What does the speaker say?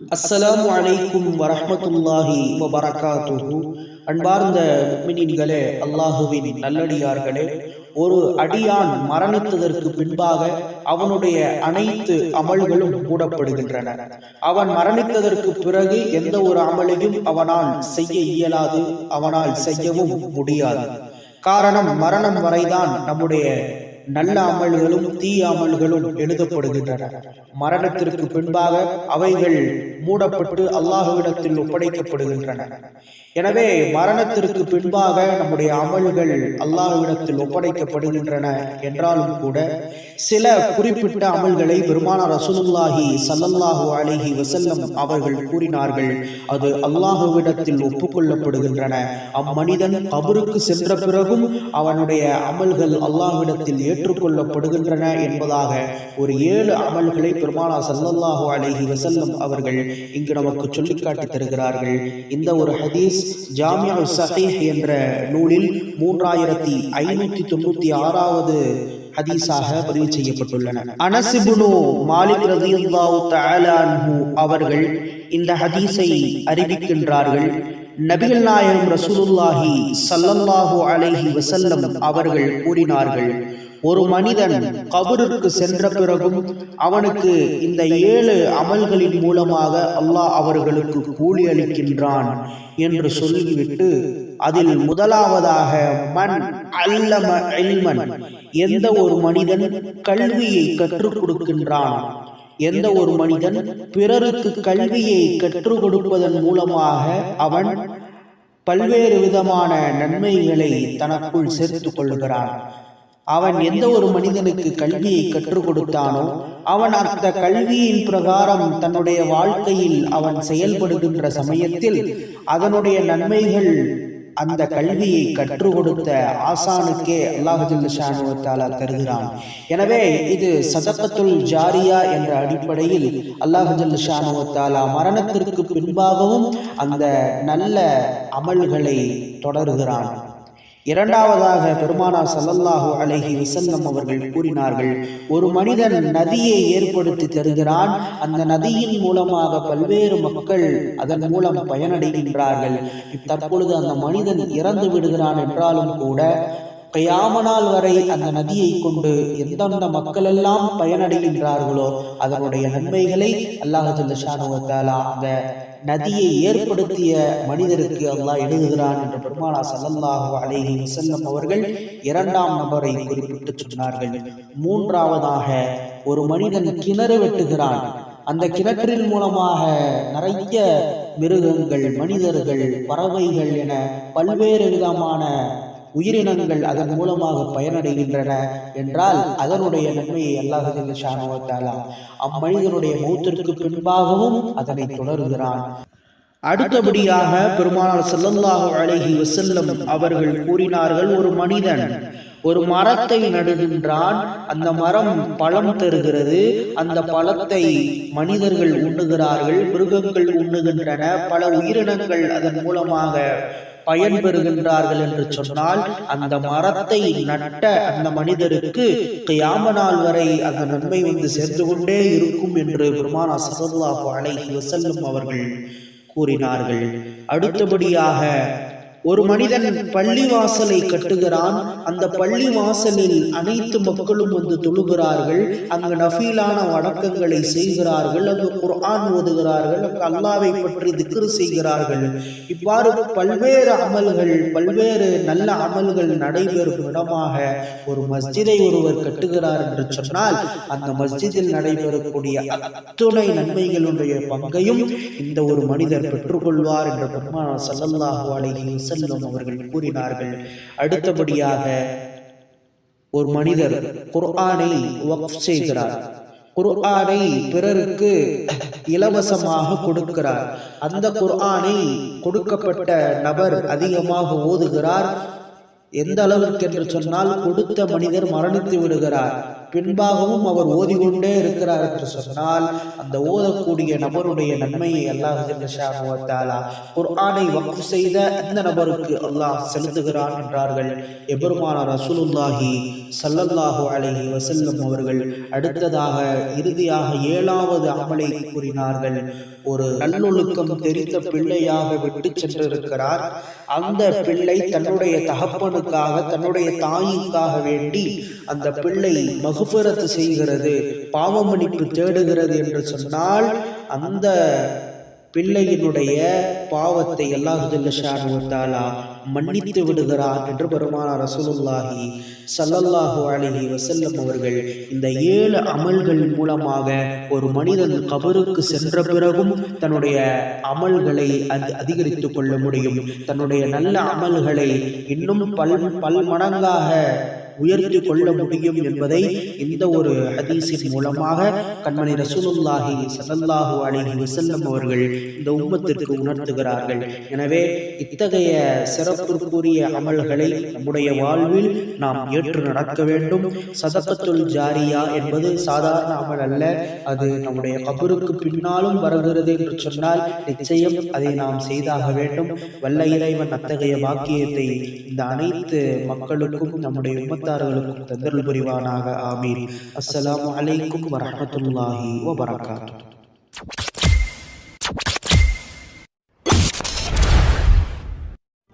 அஸ்ஸலாமு வலைக்கும் வரமத்துல்லாஹி வபரகாத்துஹு. அன்பார்ந்த முஃமினீன்களே அல்லாஹுவின் நல்லடியார்களே ஒரு அடியான் மரணித்ததற்கு பின்பாக அவனுடைய அனைத்து அமல்களும் கூடப்படுகின்றன அவன் மரணித்ததற்கு பிறகு எந்த ஒரு அமலையும் அவனால் செய்ய இயலாது அவனால் செய்யவும் முடியாது. காரணம் மரணம் வரைதான் நம்முடைய நல்ல அமல்களும் தீய அமல்களும் எழுதப்படுகின்றன. மரணத்திற்கு பின்பாக அவைகள் மூடப்பட்டு அல்லாஹுவிடத்தில் ஒப்படைக்கப்படுகின்றன. எனவே மரணத்திற்கு பின்பாக நம்முடைய அமல்கள் அல்லாஹுவிடத்தில் ஒப்படைக்கப்படுகின்றன என்றாலும் கூட சில குறிப்பிட்ட அமல்களை பெருமான ரசூலுல்லாஹி சல்லல்லாஹு அலிஹி வசல்லம் அவர்கள் கூறினார்கள். அது அல்லாஹுவிடத்தில் ஒப்புக்கொள்ளப்படுகின்றன. அம்மனிதன் கபருக்கு சென்ற பிறகும் அவனுடைய அமல்கள் அல்லாஹ்விடத்தில் ஏற்றுக்கொள்ளப்படுகின்றன என்பதாக ஒரு ஏழு அமல்களை பெருமானா சல்லல்லாஹு அலைஹி வசல்லம் அவர்கள் இங்கு நமக்கு சொல்லிக்காட்டி தருகிறார்கள். இந்த ஒரு ஹதீஸ் ஜாமியா சஹீஹ் என்ற நூலில் மூன்றாயிரத்தி ஐநூத்தி தொண்ணூத்தி ஆறாவது ஹதீஸாக பதிவு செய்யப்பட்டுள்ளன. அனசிபுனு மாலிக் ரதியுல்லாஹு தஆலா அன்ஹு அவர்கள் இந்த ஹதீஸை அறிவிக்கின்றார்கள். நபிகள் நாயகம் ரசூலுல்லாஹி சல்லல்லாஹு அலைஹி வசல்லம் அவர்கள் கூறினார்கள் ஒரு மனிதன் கபருக்கு சென்ற பிறகும் அவனுக்கு இந்த ஏழு அமல்களின் மூலமாக அல்லாஹ் அவர்களுக்கு கூலி அளிக்கின்றான் என்று சொல்லிவிட்டு அதில் முதலாவதாக மண் அல்லம இல்மன் எந்த ஒரு மனிதன் கல்வியை கற்றுக் கொடுக்கின்றான். எந்த ஒரு மனிதன் பிறருக்கு கல்வியை கற்றுக் கொடுப்பதன் மூலமாக அவன் பல்வேறு விதமான நன்மைகளை தனக்குள் சேர்த்துக் கொள்கிறான். அவன் எந்த ஒரு மனிதனுக்கு கல்வியை கற்றுக் கொடுத்தானோ அவன் அந்த கல்வியின் பிரகாரம் தன்னுடைய வாழ்க்கையில் அவன் செயல்படுகின்ற சமயத்தில் அதனுடைய நன்மைகள் அந்த கல்வியை கற்றுக் கொடுத்த ஆசானுக்கே அல்லாஹுல்ல தருகிறான். எனவே இது சதக்கத்துல் ஜாரியா என்ற அடிப்படையில் அல்லாஹுல்லானுவத்தாலா மரணத்திற்கு பின்பாகவும் அந்த நல்ல அமல்களை தொடர்கிறான். இரண்டாவதாக பெருமானா சல்லல்லாஹு அலஹி வசல்லம் அவர்கள் கூறினார்கள் ஒரு மனிதன் நதியை ஏற்படுத்தி தருகிறான் அந்த நதியின் மூலமாக பல்வேறு மக்கள் அதன் மூலம் பயனடைகின்றார்கள். தற்பொழுது அந்த மனிதன் இறந்து விடுகிறான் என்றாலும் கூட கையாமனால் வரை அந்த நதியை கொண்டு எந்தெந்த மக்கள் எல்லாம் பயனடைகின்றார்களோ அதனுடைய நன்மைகளை அல்லாஹாலா அந்த நதியை ஏற்படுத்திய மனிதருக்கு அல்லாஹ் எழுதுகிறான் என்று பெருமானா சல்லல்லாஹு அலைஹி வசல்லம் அவர்கள் இரண்டாம் நபரை குறிப்பிட்டு சொன்னார்கள். மூன்றாவதாக ஒரு மனிதன் கிணறு வெட்டுகிறான். அந்த கிணற்றின் மூலமாக நிறைய மிருகங்கள் மனிதர்கள் பறவைகள் என பல்வேறு விதமான உயிரினங்கள் அதன் மூலமாக பயனடைகின்றன என்றால் அதனுடைய நன்மையை அல்லாஹாலா அம்மனிதனுடைய மௌத்திற்கு பின்பாகவும் அதனை தொடர்கிறான். அடுத்தபடியாக பெருமானார் செல்லல்லாஹு அழகி வசல்லம் அவர்கள் கூறினார்கள் ஒரு மனிதன் ஒரு மரத்தை நடுகின்றான் அந்த மரம் பழம் தருகிறது அந்த பழத்தை மனிதர்கள் உண்ணுகிறார்கள் மிருகங்கள் உண்ணுகின்றன பல உயிரினங்கள் அதன் மூலமாக பயன்பெறுகின்றார்கள் என்று சொன்னால் அந்த மரத்தை நட்ட அந்த மனிதருக்கு கியாம நாள் வரை அந்த நன்மை வந்து சேர்ந்து கொண்டே இருக்கும் என்று பெருமானா சல்லாஹு அலை வசல்லம் அவர்கள் கூறினார்கள். அடுத்தபடியாக ஒரு மனிதன் பள்ளி வாசலை கட்டுகிறான். அந்த பள்ளி வாசலில் அனைத்து மக்களும் வந்து தொழுகிறார்கள். அங்கு நஃபீலான வணக்கங்களை செய்கிறார்கள். அங்கு குர்ஆன் ஓதுகிறார்கள். அங்கு அல்லாவை பற்றி திக்ரு செய்கிறார்கள். இவ்வாறு பல்வேறு அமல்கள் பல்வேறு நல்ல அமல்கள் நடைபெறும் இடமாக ஒரு மஸ்ஜிதை ஒருவர் கட்டுகிறார் என்று சொன்னால் அந்த மஸ்ஜிதில் நடைபெறக்கூடிய அத்துணை நன்மைகளுடைய பங்கையும் இந்த ஒரு மனிதர் பெற்றுக்கொள்வார் என்ற பெருமான சல்லல்லாஹு அலைஹி செல்லும் அவர்கள் கூறினார்கள். அடுத்தபடியாக ஒரு மனிதர் குர்ஆனை வக்ஃப் செய்கிறார். குர்ஆனை பிறருக்கு இலவசமாக கொடுக்கிறார். அந்த குர்ஆனை கொடுக்கப்பட்ட நபர் அதிகமாக ஓதுகிறார். எந்த அளவுக்கு என்று சொன்னால் கொடுத்த மனிதர் மரணித்து விடுகிறார். பின்பாகவும் அவர் ஓதிக்கொண்டே இருக்கிறார் என்று சொன்னால் அந்த ஓதக்கூடிய நபருடைய நன்மையை அல்லாஹ் குர்ஆனை வக்கு செய்த இந்த நபருக்கு அல்லாஹ் செலுத்துகிறான் என்றார்கள். எபெருமான ரசூலுல்லாஹி சல்லல்லாஹு அலஹி வசல்லம் அவர்கள் அடுத்ததாக இறுதியாக ஏழாவது அமலை கூறினார்கள். ஒரு நல்லொழுக்கம் தெரிந்த பிள்ளையாக விட்டு சென்றிருக்கிறார். அந்த பிள்ளை தன்னுடைய தகப்பனுக்காக தன்னுடைய தாய்க்காக வேண்டி அந்த பிள்ளை மகுபரத்து செய்கிறது பாவமணிப்பு தேடுகிறது என்று சொன்னால் அந்த பிள்ளையினுடைய பாவத்தை அல்லாஹுல்லா மன்னித்து விடுகிறார் என்று பெருமான ரசூலுல்லாஹி சல்லல்லாஹு அலிஹி வசல்லம் அவர்கள் இந்த ஏழு அமல்கள் மூலமாக ஒரு மனிதன் கபருக்கு சென்ற பிறகும் தன்னுடைய அமல்களை அதிகரித்துக் கொள்ள முடியும். தன்னுடைய நல்ல அமல்களை இன்னும் பல் பல் மடங்காக உயர்த்தி கொள்ள முடியும் என்பதை இந்த ஒரு ஹதீஸின் மூலமாக கண்மணி ரசூலுல்லாஹி சல்லல்லாஹு அலி வசல்லம் அவர்கள் இந்த உம்மத்திற்கு உணர்த்துகிறார்கள். எனவே இத்தகைய சிறப்புக்குரிய அமல்களை நம்முடைய வாழ்வில் நாம் ஏற்று நடக்க வேண்டும். சதக்கத்துள் ஜாரியா என்பது சாதாரண அமல் அல்ல. அது நம்முடைய கபருக்கு பின்னாலும் வருகிறது என்று சொன்னால் நிச்சயம் அதை நாம் செய்தாக வேண்டும். வல்ல இறைவன் அத்தகைய வாக்கியத்தை இந்த அனைத்து மக்களுக்கும் நம்முடைய உம்மத்த குடும்பத்தார்களுக்கும் தந்தருள் புரிவானாக. ஆமீர் அஸ்ஸலாமு அலைக்கும் வரஹமத்துல்லாஹி வபரகாத்து